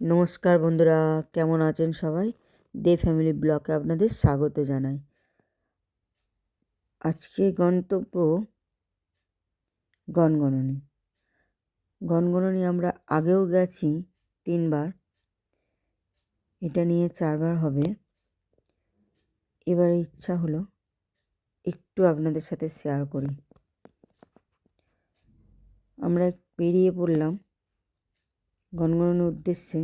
নমস্কার বন্ধুরা, কেমন আছেন সবাই? দে ফ্যামিলি ব্লকে আপনাদের স্বাগত জানাই। আজকে গন্তব্য গনগননি গনগননি আমরা আগেও গেছি তিনবার। এটা নিয়ে চারবার হবে। এবারে ইচ্ছা হলো একটু আপনাদের সাথে শেয়ার করি। আমরা বেরিয়ে পড়লাম। গনগনানোর উদ্দেশ্যে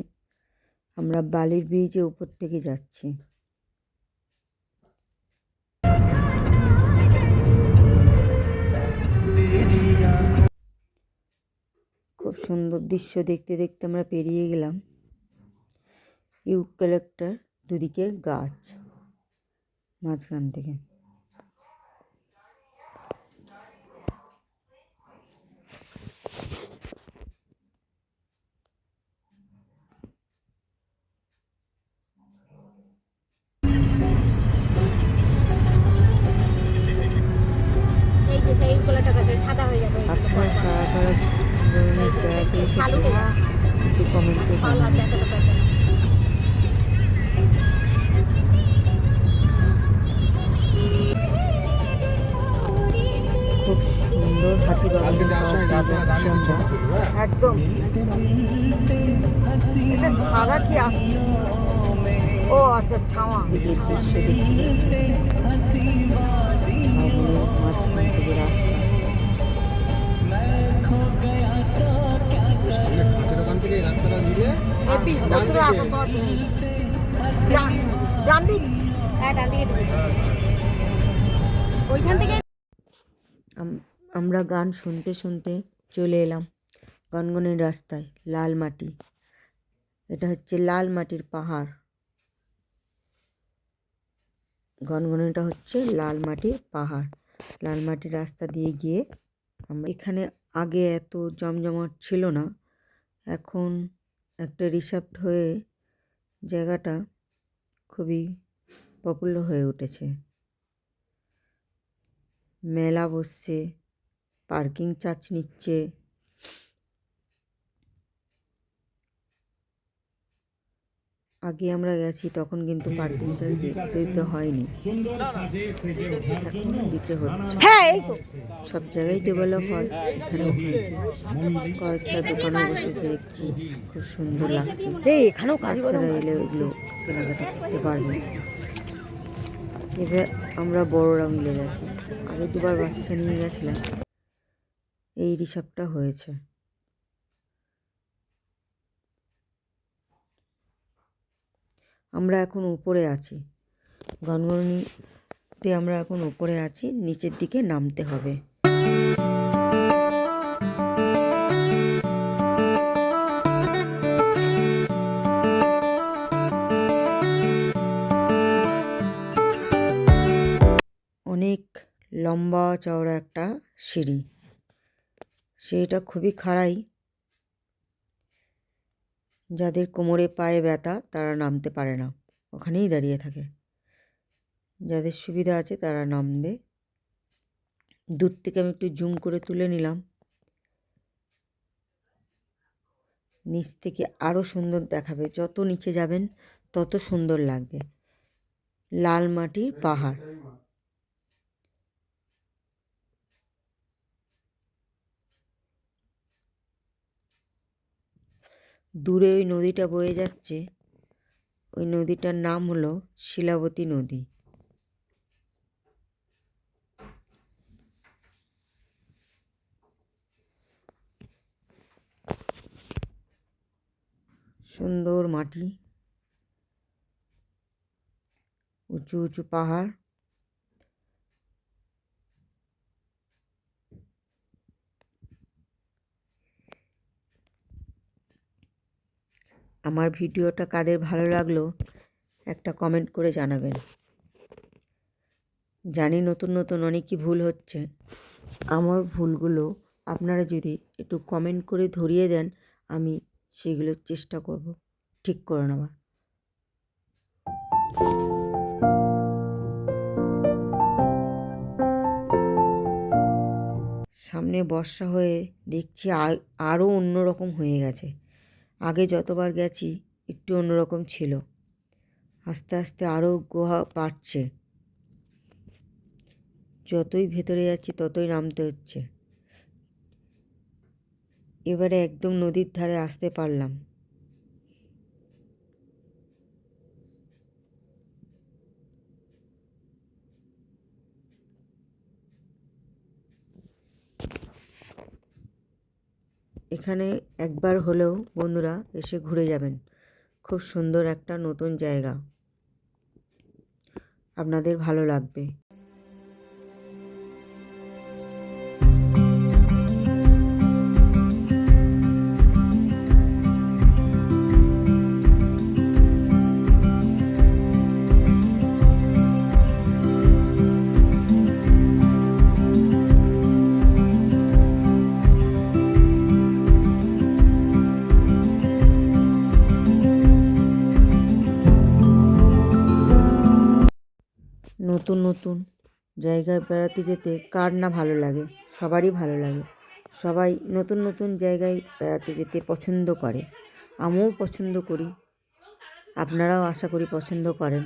আমরা বালির ব্রিজে উপর থেকে যাচ্ছি। খুব সুন্দর দৃশ্য দেখতে দেখতে আমরা পেরিয়ে গেলাম। ইউক্যালেক্টার দুদিকে গাছ, মাঝখান থেকে। হাতি যাচ্ছি আমরা একদম। এটা সাদা কি আসছে? ও আচ্ছা ছাওয়া। দৃশ্য হ্যাঁ। ওইখান থেকে আম- আমরা গান শুনতে শুনতে চলে এলাম গনগনের রাস্তায়, লাল মাটি। এটা হচ্ছে লাল মাটির পাহাড়। গনগনিটা হচ্ছে লাল মাটির পাহাড়। লাল মাটির রাস্তা দিয়ে গিয়ে আমরা এখানে আগে এত জমজমাট ছিল না। এখন একটা রিসার্ভ হয়ে জায়গাটা খুবই পপুলার হয়ে উঠেছে। মেলা বসছে। পার্কিং চার্জ নিচ্ছে। আগে আমরা গেছি তখন কিন্তু পার্কিং চার্জ দিতে হয়নি। এখন দিতে হচ্ছে। হ্যাঁ সব জায়গায় ডেভেলপ হয় এখানেও হয়েছে। কয়েকটা দোকানে বসেছে দেখছি। খুব সুন্দর লাগছে। এই এখানেও কাজ বাচ্চারা এলে ওগুলো কেনাকাটা করতে পারবে। এবার আমরা বড়রা মিলে গেছি। আগে দুবার বাচ্চা নিয়ে গেছিলাম। এই রিসার্ভটা হয়েছে। আমরা এখন উপরে আছি। গনগনিতে আমরা এখন উপরে আছি, নিচের দিকে নামতে হবে। অনেক লম্বা চওড়া একটা সিঁড়ি। সিঁড়িটা খুবই খাড়াই। যাদের কোমরে পায়ে ব্যথা, তারা নামতে পারে না। ওখানেই দাঁড়িয়ে থাকে। যাদের সুবিধা আছে, তারা নামবে। দূর থেকে আমি একটু জুম করে তুলে নিলাম। নিচ থেকে আরও সুন্দর দেখাবে। যত নিচে যাবেন, তত সুন্দর লাগবে। লাল মাটির পাহাড়। দূরে ওই নদীটা বয়ে যাচ্ছে। ওই নদীটার নাম হলো শিলাবতী নদী। সুন্দর মাটি, উঁচু উঁচু পাহাড়। আমার ভিডিওটা কাদের ভালো লাগল, একটা কমেন্ট করে জানাবেন। জানি নতুন নতুন অনেকই ভুল হচ্ছে। আমার ভুলগুলো আপনারা যদি একটু কমেন্ট করে ধরিয়ে দেন, আমি সেগুলো চেষ্টা করব। ঠিক করে নেওয়ার। সামনে বর্ষা হয়ে দেখছি আরও অন্যরকম হয়ে গেছে। আগে যতবার গেছি, একটু অন্যরকম ছিল। আস্তে আস্তে আরও গুহা বাড়ছে। যতই ভেতরে যাচ্ছি, ততই নামতে হচ্ছে। এবারে একদম নদীর ধারে আসতে পারলাম। এখানে একবার হলেও বন্ধুরা এসে ঘুরে যাবেন। খুব সুন্দর একটা নতুন জায়গা। আপনাদের ভালো লাগবে। নতুন জায়গায় বেড়াতে যেতে কার না ভালো লাগে? সবারই ভালো লাগে। সবাই নতুন নতুন জায়গায় বেড়াতে যেতে পছন্দ করে। আমিও পছন্দ করি। আপনারাও আশা করি পছন্দ করেন।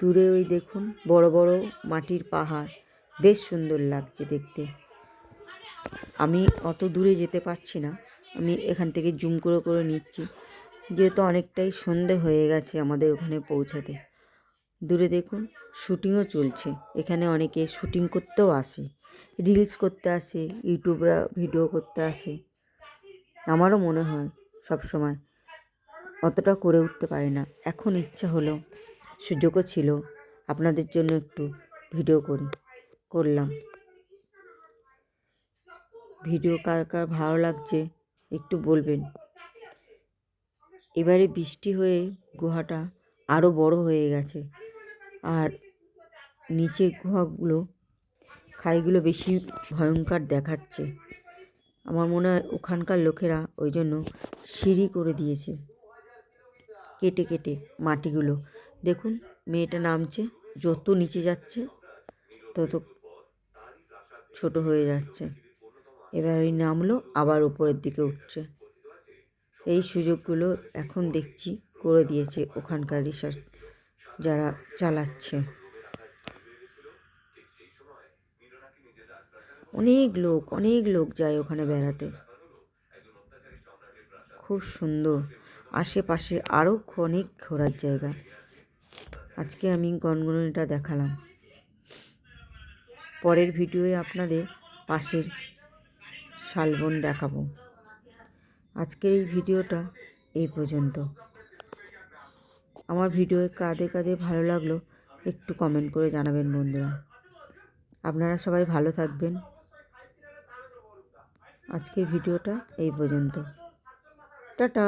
দূরে ওই দেখুন বড় বড় মাটির পাহাড়। বেশ সুন্দর লাগছে দেখতে। আমি অত দূরে যেতে পারছি না। আমি এখান থেকে জুম করে করে নিচ্ছি। যেহেতু অনেকটাই সন্ধে হয়ে গেছে আমাদের ওখানে পৌঁছাতে। দূরে দেখুন, শুটিংও চলছে। এখানে অনেকে শুটিং করতেও আসে রিলস করতে আসে ইউটিউবরা ভিডিও করতে আসে। আমারও মনে হয় সব সময় অতটা করে উঠতে পারি না। এখন ইচ্ছা হলো, সুযোগও ছিল, আপনাদের জন্য একটু ভিডিও করি, করলাম। ভিডিও কার কার ভালো লাগছে একটু বলবেন? এবারে বৃষ্টি হয়ে গুহাটা আরও বড় হয়ে গেছে। আর নিচে গুহাগুলো, খাইগুলো বেশি ভয়ঙ্কর দেখাচ্ছে। আমার মনে হয় ওখানকার লোকেরা ওই জন্য সিঁড়ি করে দিয়েছে। কেটে কেটে মাটিগুলো। দেখুন, মেয়েটা নামছে, যত নিচে যাচ্ছে, তত ছোট হয়ে যাচ্ছে। এবার ওই নামলো, আবার উপরের দিকে উঠছে। এই সুযোগগুলো এখন দেখছি, করে দিয়েছে ওখানকার রিসার্চ যারা চালাচ্ছে। অনেক লোক অনেক লোক যায় ওখানে বেড়াতে। খুব সুন্দর। আশেপাশে আরও অনেক ঘোরার জায়গা। আজকে আমি গনগনিটা দেখালাম। পরের ভিডিওয়ে আপনাদের পাশের শালবন দেখাবো। আজকের এই ভিডিওটা এই পর্যন্ত। আমার ভিডিও কাঁদে কাঁদে ভালো লাগল, একটু কমেন্ট করে জানাবেন বন্ধুরা। আপনারা সবাই ভালো থাকবেন। আজকের ভিডিওটা এই পর্যন্ত। টাটা।